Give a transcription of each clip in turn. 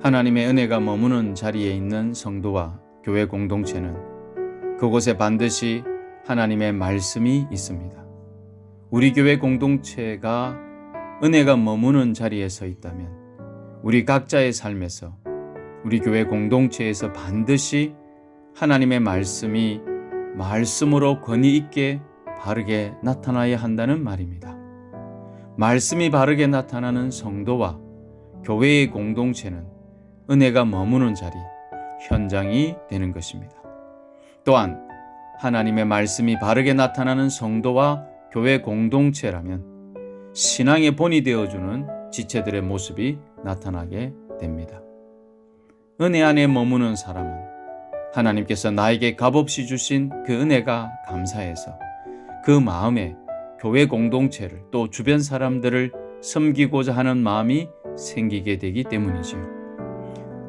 하나님의 은혜가 머무는 자리에 있는 성도와 교회 공동체는 그곳에 반드시 하나님의 말씀이 있습니다. 우리 교회 공동체가 은혜가 머무는 자리에 서 있다면 우리 각자의 삶에서 우리 교회 공동체에서 반드시 하나님의 말씀이 말씀으로 권위 있게 바르게 나타나야 한다는 말입니다. 말씀이 바르게 나타나는 성도와 교회의 공동체는 은혜가 머무는 자리, 현장이 되는 것입니다. 또한 하나님의 말씀이 바르게 나타나는 성도와 교회 공동체라면 신앙의 본이 되어주는 지체들의 모습이 나타나게 됩니다. 은혜 안에 머무는 사람은 하나님께서 나에게 값없이 주신 그 은혜가 감사해서 그 마음에 교회 공동체를 또 주변 사람들을 섬기고자 하는 마음이 생기게 되기 때문이지요.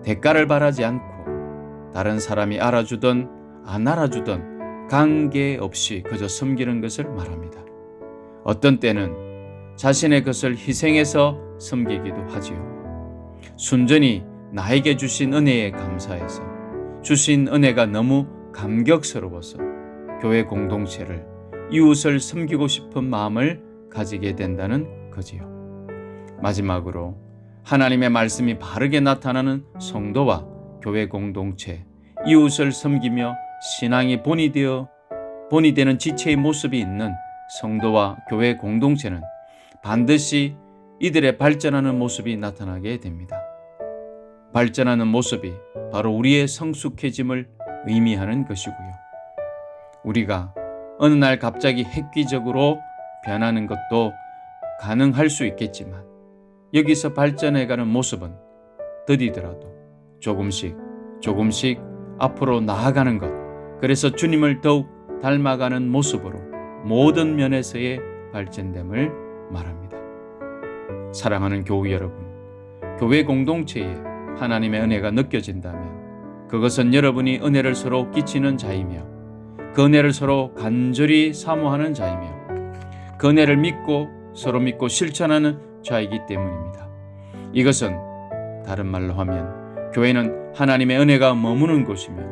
대가를 바라지 않고 다른 사람이 알아주던 안 알아주던 관계없이 그저 섬기는 것을 말합니다. 어떤 때는 자신의 것을 희생해서 섬기기도 하지요. 순전히 나에게 주신 은혜에 감사해서 주신 은혜가 너무 감격스러워서 교회 공동체를 이웃을 섬기고 싶은 마음을 가지게 된다는 거지요. 마지막으로 하나님의 말씀이 바르게 나타나는 성도와 교회 공동체, 이웃을 섬기며 신앙이 본이 되어 본이 되는 지체의 모습이 있는 성도와 교회 공동체는 반드시 이들의 발전하는 모습이 나타나게 됩니다. 발전하는 모습이 바로 우리의 성숙해짐을 의미하는 것이고요. 우리가 어느 날 갑자기 획기적으로 변하는 것도 가능할 수 있겠지만 여기서 발전해가는 모습은 더디더라도 조금씩 조금씩 앞으로 나아가는 것 그래서 주님을 더욱 닮아가는 모습으로 모든 면에서의 발전됨을 말합니다. 사랑하는 교우 여러분, 교회 공동체에 하나님의 은혜가 느껴진다면 그것은 여러분이 은혜를 서로 끼치는 자이며 그 은혜를 서로 간절히 사모하는 자이며 그 은혜를 믿고 서로 믿고 실천하는 자이기 때문입니다. 이것은 다른 말로 하면 교회는 하나님의 은혜가 머무는 곳이며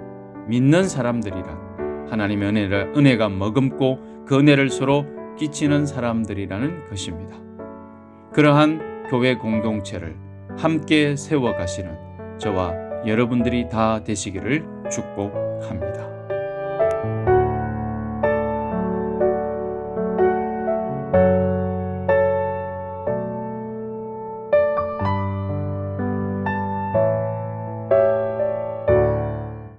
믿는 사람들이라 하나님의 은혜를, 은혜가 머금고 그 은혜를 서로 끼치는 사람들이라는 것입니다. 그러한 교회 공동체를 함께 세워가시는 저와 여러분들이 다 되시기를 축복합니다.